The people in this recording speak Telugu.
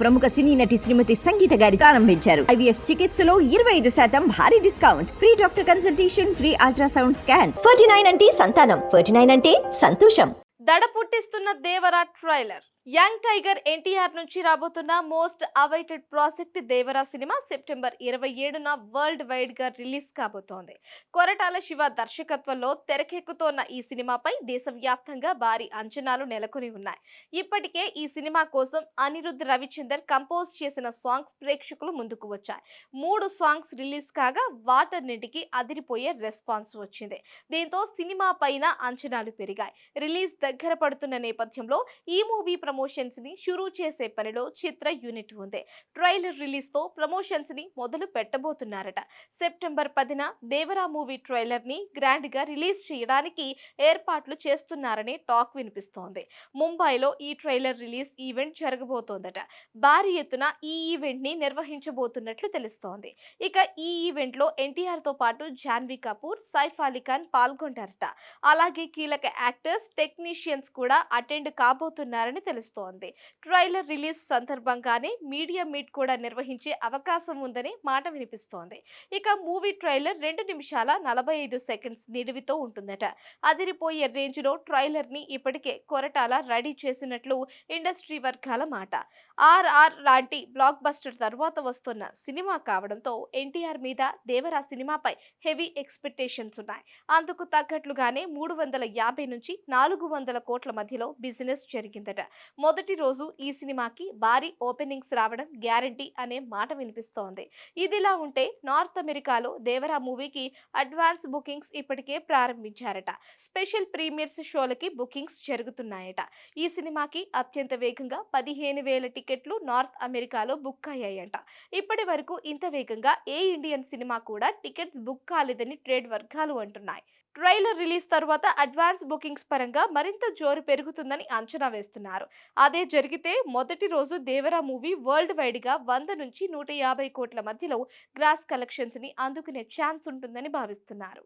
ప్రముఖ సినీ నటి శ్రీమతి సంగీత గారి ప్రారంభించారు. ఐవీఎఫ్ చికిత్సలో ఇరవై ఐదు శాతం భారీ discount. Free doctor consultation free ultrasound scan. Ferty nine అంటే సంతానం. ఫర్టీ నైన్ అంటే సంతోషం. దడ పుట్టిస్తున్న Devara trailer. Young tiger NTR నుంచి రాబోతున్న most awaited project Devara cinema September ఇరవై ఏడున వరల్డ్ వైడ్గా రిలీజ్ కాబోతోంది. కొరటాల శివ దర్శకత్వంలో తెరకెక్కుతోన్న ఈ సినిమాపై దేశవ్యాప్తంగా భారీ అంచనాలు నెలకొని ఉన్నాయి. ఇప్పటికే ఈ సినిమా కోసం అనిరుద్ధ్ రవిచందర్ కంపోజ్ చేసిన సాంగ్స్ ప్రేక్షకులు ముందుకు వచ్చాయి. మూడు సాంగ్స్ రిలీజ్ కాగా వాటన్నిటికీ అదిరిపోయే రెస్పాన్స్ వచ్చింది. దీంతో సినిమా పైన అంచనాలు పెరిగాయి. రిలీజ్ దగ్గర పడుతున్న నేపథ్యంలో ఈ మూవీ ప్రమోషన్స్ని షురూ చేసే పనిలో చిత్ర యూనిట్ ఉంది. ట్రైలర్ రిలీజ్తో ప్రమోషన్స్ని మొదలు పెట్టబోతున్నారట. సెప్టెంబర్ పదిన దేవరా మూవీ ట్రైలర్ని గ్రాండ్గా రిలీజ్ చేయడానికి ఏర్పాట్లు చేస్తున్నారని టాక్ వినిపిస్తోంది. ముంబైలో ఈ ట్రైలర్ రిలీజ్ ఈవెంట్ జరగబోతోందట. భారీ ఎత్తున ఈ ఈవెంట్ని నిర్వహించబోతున్నట్లు తెలుస్తోంది. ఇక ఈ ఈవెంట్లో ఎన్టీఆర్తో పాటు జాన్వీ కపూర్ సైఫ్ అలీ ఖాన్ పాల్గొంటారట. అలాగే కీలక యాక్టర్స్ టెక్నీషియన్స్ కూడా అటెండ్ కాబోతున్నారని తెలుస్తోంది. ట్రైలర్ రిలీజ్ సందర్భంగానే మీడియా మీట్ కూడా నిర్వహించే అవకాశం ఉందని మాట వినిపిస్తోంది. ఇక మూవీ ట్రైలర్ రెండు నిమిషాల నలభై ఐదు సెకండ్స్ నిడివితో ఉంటుందట. అదిరిపోయే రేంజ్లో ట్రైలర్ని ఇప్పటికే కొరటాల రెడీ చేసినట్లు ఇండస్ట్రీ వర్గాల మాట. ఆర్ఆర్ లాంటి బ్లాక్ బస్టర్ తర్వాత వస్తున్న సినిమా కావడంతో ఎన్టీఆర్ మీద దేవరా సినిమాపై హెవీ ఎక్స్పెక్టేషన్స్ ఉన్నాయి. అందుకు తగ్గట్లుగానే మూడు వందల యాభై నుంచి నాలుగు వందల కోట్ల మధ్యలో బిజినెస్ జరిగిందట. మొదటి రోజు ఈ సినిమాకి భారీ ఓపెనింగ్స్ రావడం గ్యారంటీ అనే మాట వినిపిస్తోంది. ఇదిలా ఉంటే నార్త్ అమెరికాలో దేవరా మూవీకి అడ్వాన్స్ బుకింగ్స్ ఇప్పటికే ప్రారంభించారట. స్పెషల్ ప్రీమియర్స్ షోలకి బుకింగ్స్ జరుగుతున్నాయట. ఈ సినిమాకి అత్యంత వేగంగా పదిహేను వేల టికెట్లు నార్త్ అమెరికాలో బుక్ అయ్యాయట. ఇప్పటి వరకు ఇంత వేగంగా ఏ ఇండియన్ సినిమా కూడా టికెట్స్ బుక్ కాలేదని ట్రేడ్ వర్గాలు అంటున్నాయి. ట్రైలర్ రిలీజ్ తర్వాత అడ్వాన్స్ బుకింగ్స్ పరంగా మరింత జోరు పెరుగుతుందని అంచనా వేస్తున్నారు. అదే జరిగితే మొదటి రోజు దేవరా మూవీ వరల్డ్ వైడ్గా వంద నుంచి నూట యాభై కోట్ల మధ్యలో గ్రాస్ కలెక్షన్స్ని అందుకునే ఛాన్స్ ఉంటుందని భావిస్తున్నారు.